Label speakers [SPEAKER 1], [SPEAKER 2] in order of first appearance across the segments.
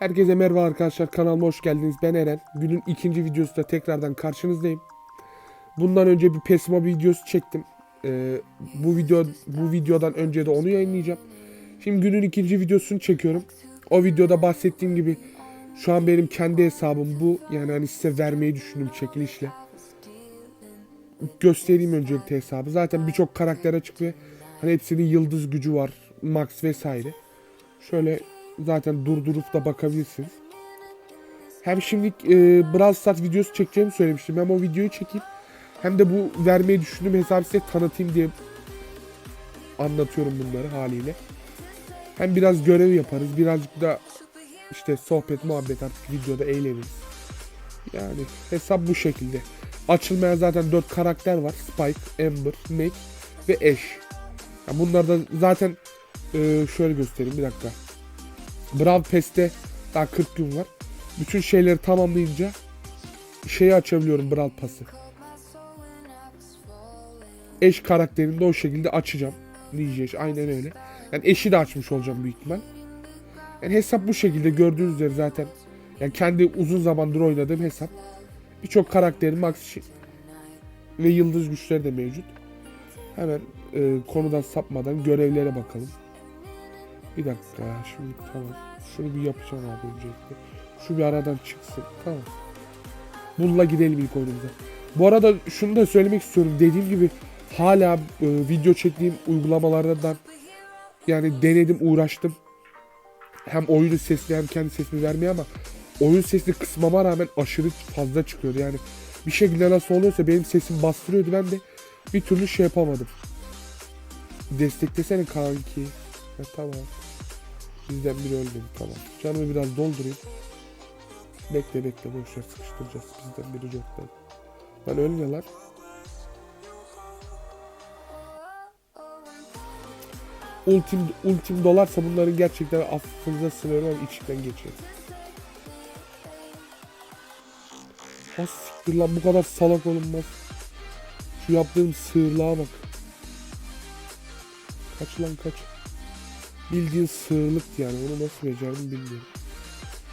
[SPEAKER 1] Herkese merhaba arkadaşlar kanalıma hoş geldiniz. Ben Eren. Günün ikinci videosunda tekrardan karşınızdayım. Bundan önce bir PESMA videosu çektim. Ee, bu video bu videodan önce de onu yayınlayacağım. Şimdi günün ikinci videosunu çekiyorum. O videoda bahsettiğim gibi şu an benim kendi hesabım bu. Yani hani size vermeyi düşündüm çekilişle. Göstereyim öncelikle hesabı. Zaten birçok karakter açık ve hani hepsinin yıldız gücü var. Max vesaire. Şöyle zaten durdurup da bakabilirsiniz. Hem şimdi e, Brawl Stars videosu çekeceğimi söylemiştim. Hem o videoyu çekeyim hem de bu vermeyi düşündüğüm hesabı size tanıtayım diye anlatıyorum bunları haliyle. Hem biraz görev yaparız. Birazcık da işte sohbet muhabbet artık videoda eğleniriz. Yani hesap bu şekilde. Açılmayan zaten 4 karakter var. Spike, Amber, Meg ve Ash. Yani bunlardan zaten e, şöyle göstereyim bir dakika. Brawl Pass'te daha 40 gün var. Bütün şeyleri tamamlayınca şeyi açabiliyorum Brawl Pass'ı. Eş karakterini de o şekilde açacağım. Ninja eş, aynen öyle. Yani eşi de açmış olacağım büyük ihtimal. Yani hesap bu şekilde gördüğünüz üzere zaten. Yani kendi uzun zamandır oynadığım hesap. Birçok karakterin max şi- ve yıldız güçleri de mevcut. Hemen e, konudan sapmadan görevlere bakalım. Bir dakika şimdi tamam. Şunu bir yapacağım abi öncelikle. Şu bir aradan çıksın. Tamam. Bununla gidelim ilk oyunumuza. Bu arada şunu da söylemek istiyorum. Dediğim gibi hala e, video çektiğim uygulamalardan yani denedim uğraştım. Hem oyunun sesini hem kendi sesini vermeye ama oyun sesini kısmama rağmen aşırı fazla çıkıyordu. Yani bir şekilde nasıl oluyorsa benim sesim bastırıyordu. Ben de bir türlü şey yapamadım. Desteklesene kanki. Ha, tamam. Bizden biri ölmedi tamam. Canımı biraz doldurayım. Bekle bekle boşver sıkıştıracağız. Bizden biri yok lan. Ölme lan. Ultim, ultim dolarsa bunların gerçekten affınıza sınırı ama içinden geçiyor. Ha siktir lan bu kadar salak olunmaz. Şu yaptığım sığırlığa bak. Kaç lan kaç. Bildiğin sığırlıktı yani. Onu nasıl becerdim bilmiyorum.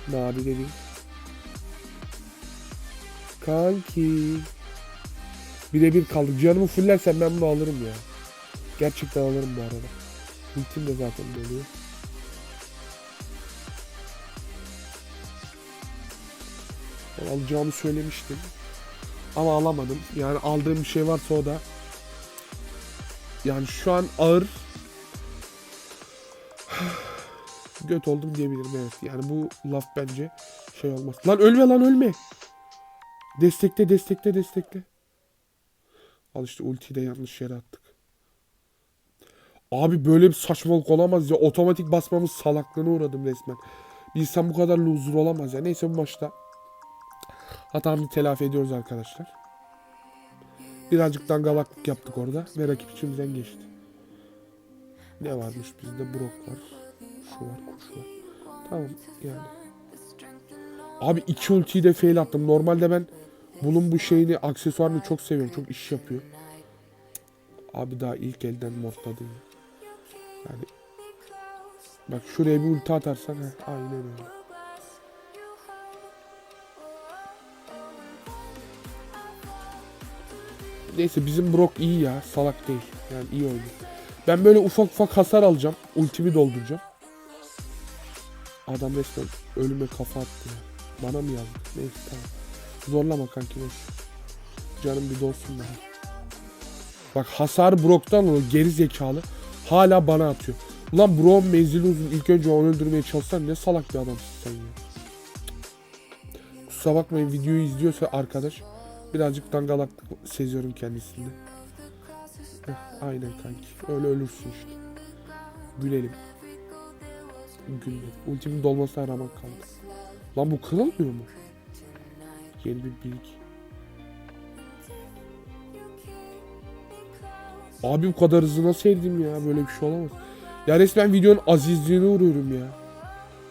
[SPEAKER 1] Mavi dediğim. Kanki. Birebir kaldık. Canımı fullersen ben bunu alırım ya. Gerçekten alırım bu arada. Ultim de zaten doluyor. Alacağımı söylemiştim. Ama alamadım. Yani aldığım bir şey varsa o da yani şu an ağır göt oldum diyebilirim evet. Yani bu laf bence şey olmaz. Lan ölme lan ölme. Destekle destekle destekle. Al işte ultiyi de yanlış yere attık. Abi böyle bir saçmalık olamaz ya. Otomatik basmamız salaklığına uğradım resmen. Bir insan bu kadar loser olamaz ya. Neyse bu maçta hatamızı telafi ediyoruz arkadaşlar. Birazcık dangalaklık yaptık orada ve rakip içimizden geçti. Ne varmış bizde? Brok var. Şu var, kuş. Tamam yani. Abi iki ultiyi de fail attım. Normalde ben bunun bu şeyini, aksesuarını çok seviyorum. Çok iş yapıyor. Abi daha ilk elden mortladım. Yani bak şuraya bir ulti atarsan heh, aynen öyle. Neyse bizim Brock iyi ya. Salak değil. Yani iyi oynuyor. Ben böyle ufak ufak hasar alacağım. Ultimi dolduracağım. Adam resmen ölüme kafa attı ya. Bana mı yazdı? Neyse tamam. Zorlama kanki boş. Canım bir dolsun daha. Bak hasar Brock'tan o geri zekalı. Hala bana atıyor. Ulan Brock'un menzili uzun. İlk önce onu öldürmeye çalışsan ne salak bir adamsın sen ya. Kusura bakmayın videoyu izliyorsa arkadaş. Birazcık dangalaklık seziyorum kendisinde. Heh, aynen kanki. Öyle ölürsün işte. Gülelim. Gülelim. Ultimin dolmasına rağmen kaldı. Lan bu kırılmıyor mu? Yeni bir bilgi. Abi bu kadar hızlı nasıl erdim ya? Böyle bir şey olamaz. Ya resmen videonun azizliğine uğruyorum ya.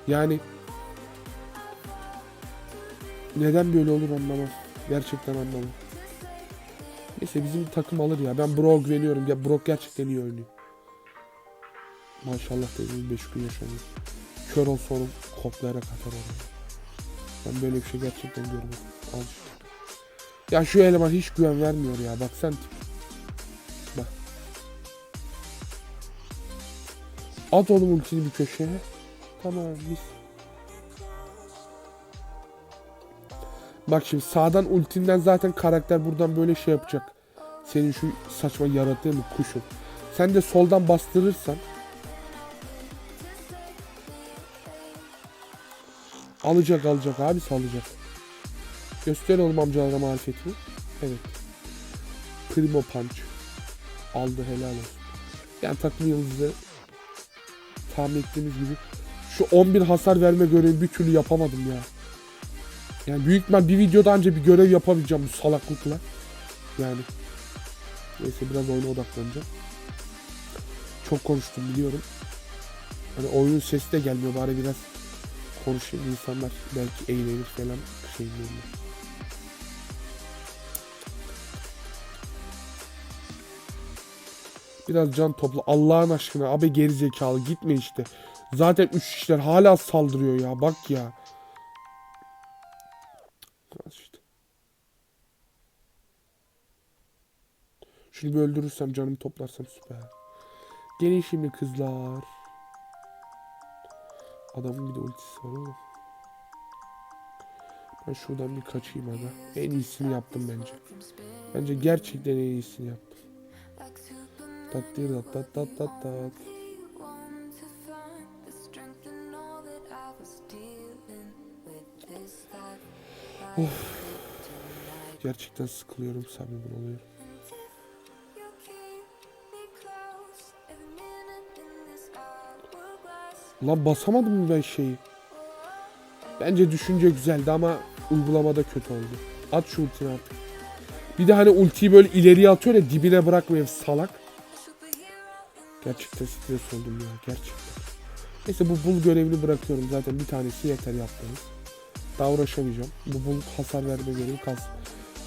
[SPEAKER 1] Yani neden böyle olur anlamam. Gerçekten anlamam. Neyse bizim takım alır ya. Ben Brock'a güveniyorum. Ya Brock gerçekten iyi oynuyor. Maşallah da 25 gün yaşanıyor. kör olsa onu koplayarak atar oraya. Ben böyle bir şey gerçekten görmedim. Al işte. Ya şu eleman hiç güven vermiyor ya. Bak sen tip. Bak. At oğlum ultini bir köşeye. Tamam mis. Bak şimdi sağdan ultinden zaten karakter buradan böyle şey yapacak. Senin şu saçma yarattığın kuşun. Sen de soldan bastırırsan Alacak alacak abi salacak. Göster oğlum amcalara marifetini. Evet. Primo Punch. Aldı helal olsun. Yani takım yıldızı tahmin ettiğimiz gibi şu 11 hasar verme görevi bir türlü yapamadım ya. Yani büyük ihtimal bir videoda anca bir görev yapabileceğim bu salaklıkla. Yani. Neyse biraz oyuna odaklanacağım. Çok konuştum biliyorum. Hani oyunun sesi de gelmiyor bari biraz konuşayım insanlar belki eğlenir falan şey değil. Biraz can topla Allah'ın aşkına abi gerizekalı gitme işte. Zaten üç kişiler hala saldırıyor ya bak ya. İşte. Şunu bir öldürürsem canımı toplarsam süper. Gelin şimdi kızlar. Adamın bir de ultisi var ama. Ben şuradan bir kaçayım aga. En iyisini yaptım bence. Bence gerçekten en iyisini yaptım. Tat tat tat tat tat tat. Of. Gerçekten sıkılıyorum samimi oluyorum. Lan basamadım mı ben şeyi? Bence düşünce güzeldi ama uygulamada kötü oldu. At şu ultini artık. Bir de hani ultiyi böyle ileriye atıyor ya dibine bırakmıyor salak. Gerçekten stres oldum ya gerçekten. Neyse bu bul görevini bırakıyorum zaten bir tanesi yeter yaptığınız. Daha uğraşamayacağım. Bu bul hasar verme görevi kalsın.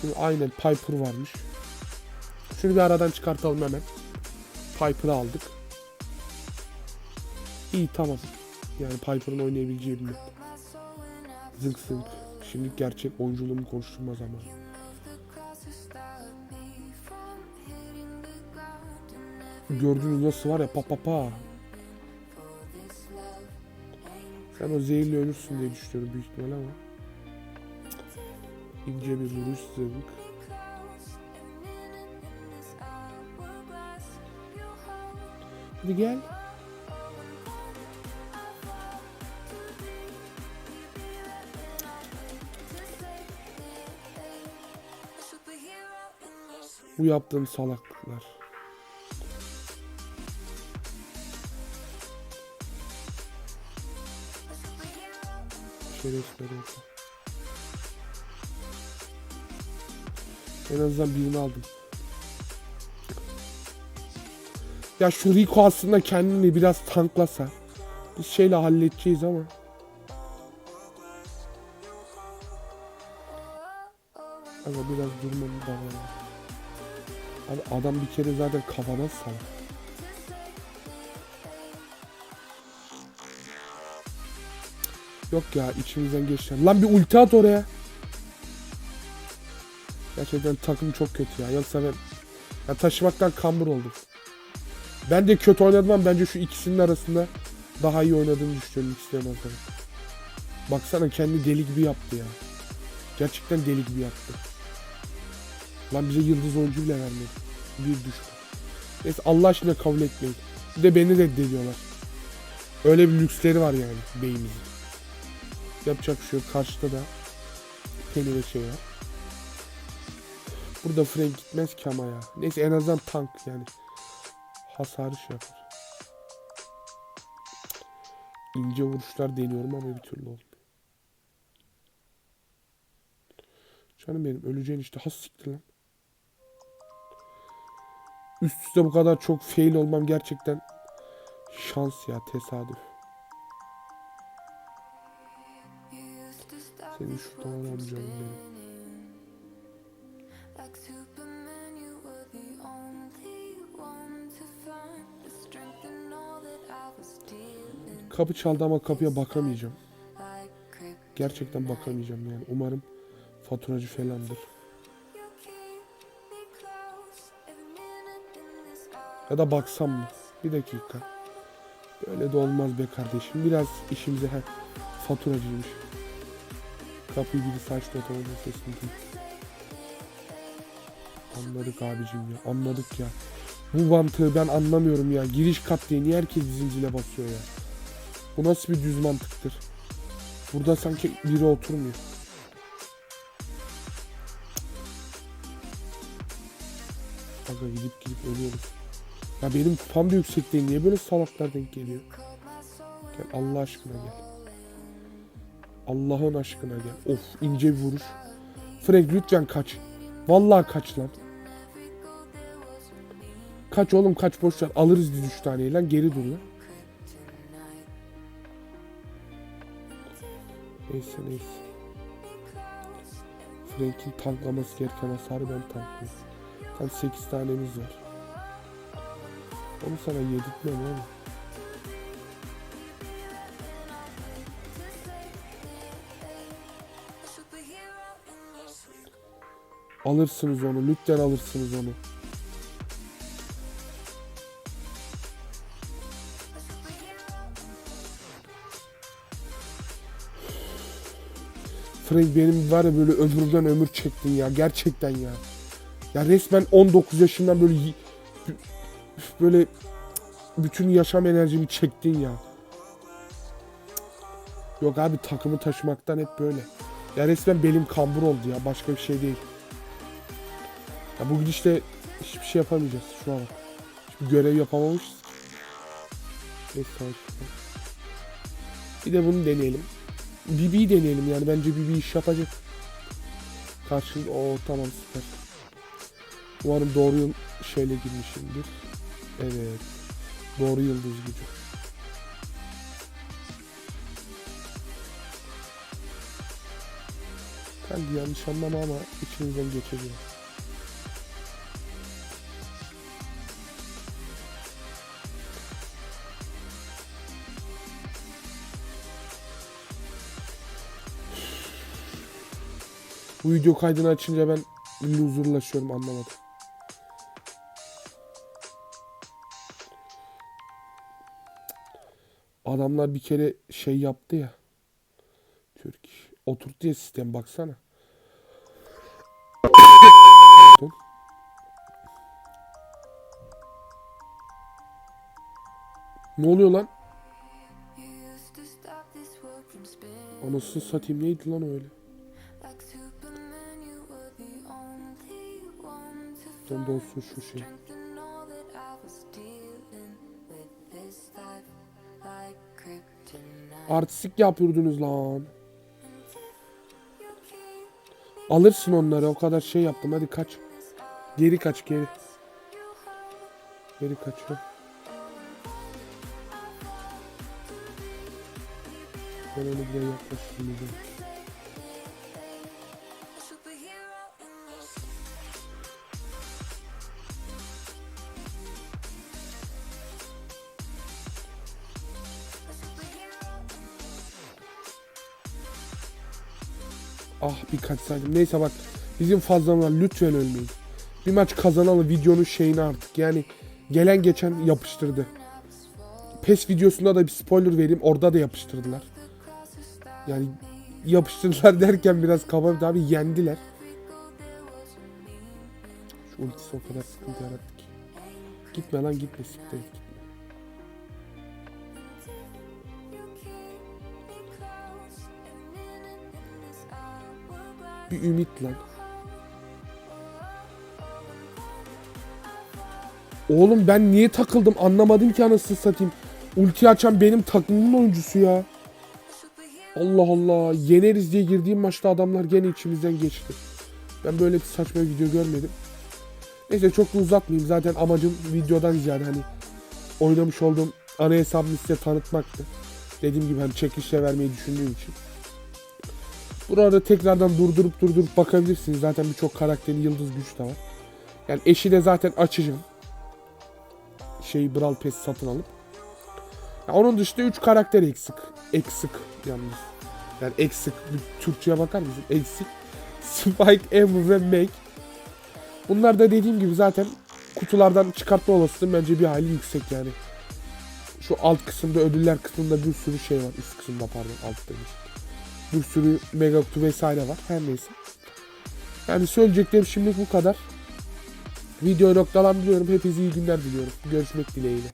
[SPEAKER 1] Şimdi aynen Piper varmış. Şunu bir aradan çıkartalım hemen. Piper'ı aldık. İyi tamam. Yani Piper'ın oynayabileceği bir map. Zınk zınk. Şimdi gerçek oyunculuğumu konuşturma zamanı. Gördüğünüz nasıl var ya pa pa pa. Sen o zehirli ölürsün diye düşünüyorum büyük ihtimal ama. İnce bir vuruş zınk. Hadi gel. Bu yaptığım salaklıklar. Olsun. En azından birini aldım. Ya şu Rico aslında kendini biraz tanklasa. Biz şeyle halledeceğiz ama. Ama biraz durmamız var. Abi adam bir kere zaten kafana sal. Yok ya içimizden geçti. Lan bir ulti at oraya. Gerçekten takım çok kötü ya. Yoksa ben ya taşımaktan kambur oldum. Ben de kötü oynadım ama bence şu ikisinin arasında daha iyi oynadığını düşünüyorum ikisinin arasında. Baksana kendi deli gibi yaptı ya. Gerçekten deli gibi yaptı. Lan bize yıldız oyuncu bile vermedi. Bir düştü. Neyse Allah aşkına kabul etmeyin. Bir de beni reddediyorlar. Öyle bir lüksleri var yani beyimizin. Yapacak bir şey yok. Karşıda da Penny ve şey var. Burada Frank gitmez ki ama ya. Neyse en azından tank yani. Hasarı şey yapar. İnce vuruşlar deniyorum ama bir türlü olmuyor. Canım benim öleceğin işte has siktir lan. Üst üste bu kadar çok fail olmam gerçekten şans ya tesadüf. Seni şuradan alalım canım benim. Kapı çaldı ama kapıya bakamayacağım. Gerçekten bakamayacağım yani. Umarım faturacı falandır. Ya da baksam mı? Bir dakika. Böyle de olmaz be kardeşim. Biraz işimize her faturacıymış. Kapıyı birisi açtı otomobil sesini duydum. Anladık abicim ya. Anladık ya. Bu mantığı ben anlamıyorum ya. Giriş kat diye niye herkes zincile basıyor ya? Bu nasıl bir düz mantıktır? Burada sanki biri oturmuyor. Aga gidip gidip ölüyoruz. Ya benim kupam da yüksek değil. Niye böyle salaklar denk geliyor? Gel Allah aşkına gel. Allah'ın aşkına gel. Of ince bir vuruş. Frank lütfen kaç. Vallahi kaç lan. Kaç oğlum kaç boş. Alırız biz 3 taneyi lan geri dur lan. Neyse neyse. Frank'in tanklaması gereken hasarı ben tanklıyorum. Tam 8 tanemiz var. Onu sana yedirtmem oğlum. Alırsınız onu. Lütfen alırsınız onu. Frank benim var ya böyle ömrümden ömür çektin ya. Gerçekten ya. Ya resmen 19 yaşından böyle y- böyle bütün yaşam enerjimi çektin ya. Yok abi takımı taşımaktan hep böyle. Ya resmen belim kambur oldu ya. Başka bir şey değil. Ya bu gidişle hiçbir şey yapamayacağız şu an. Hiçbir görev yapamamışız. Neyse. Bir de bunu deneyelim. Bibi'yi deneyelim yani bence Bibi iş yapacak. Karşında o tamam süper. Umarım doğru şeyle girmişimdir. Evet. Doğru yıldız gücü. Ben de yanlış anlama ama içinizden geçeceğim. Bu video kaydını açınca ben huzurlaşıyorum anlamadım. Adamlar bir kere şey yaptı ya. Türk. Oturttu ya sistem baksana. Ne oluyor lan? Anasını satayım neydi lan öyle? Sen de şu şey. Artistik yapıyordunuz lan. Alırsın onları o kadar şey yaptım hadi kaç. Geri kaç geri. Geri kaç. ha. Ben onu buraya yaklaştırmayacağım. Ah bir kaçsaydım. Neyse bak bizim fazlalar lütfen ölmeyin. Bir maç kazanalım videonun şeyini artık. Yani gelen geçen yapıştırdı. PES videosunda da bir spoiler vereyim. Orada da yapıştırdılar. Yani yapıştırdılar derken biraz kaba abi yendiler. Şu ultisi o kadar sıkıntı yarattı ki. Gitme lan gitme siktir Bir ümit lan. Oğlum ben niye takıldım anlamadım ki anasını satayım. Ulti açan benim takımımın oyuncusu ya. Allah Allah. Yeneriz diye girdiğim maçta adamlar gene içimizden geçti. Ben böyle bir saçma video görmedim. Neyse çok uzatmayayım. Zaten amacım videodan ziyade hani oynamış olduğum ana hesabımı size tanıtmaktı. Dediğim gibi hani çekişle vermeyi düşündüğüm için. Burada tekrardan durdurup durdurup bakabilirsiniz. Zaten birçok karakterin yıldız güç de var. Yani eşi de zaten açacağım. Şey Brawl Pass satın alıp. Ya onun dışında 3 karakter eksik. Eksik yalnız. Yani eksik. Bir Türkçe'ye bakar mısın? Eksik. Spike, Amber ve Meg. Bunlar da dediğim gibi zaten kutulardan çıkartma olasılığı bence bir hayli yüksek yani. Şu alt kısımda ödüller kısmında bir sürü şey var. Üst kısımda pardon alt demiş. Bir sürü mega kutu vesaire var. Her neyse. Yani söyleyeceklerim şimdilik bu kadar. Videoyu noktalandırıyorum. Hepinize iyi günler diliyorum. Görüşmek dileğiyle.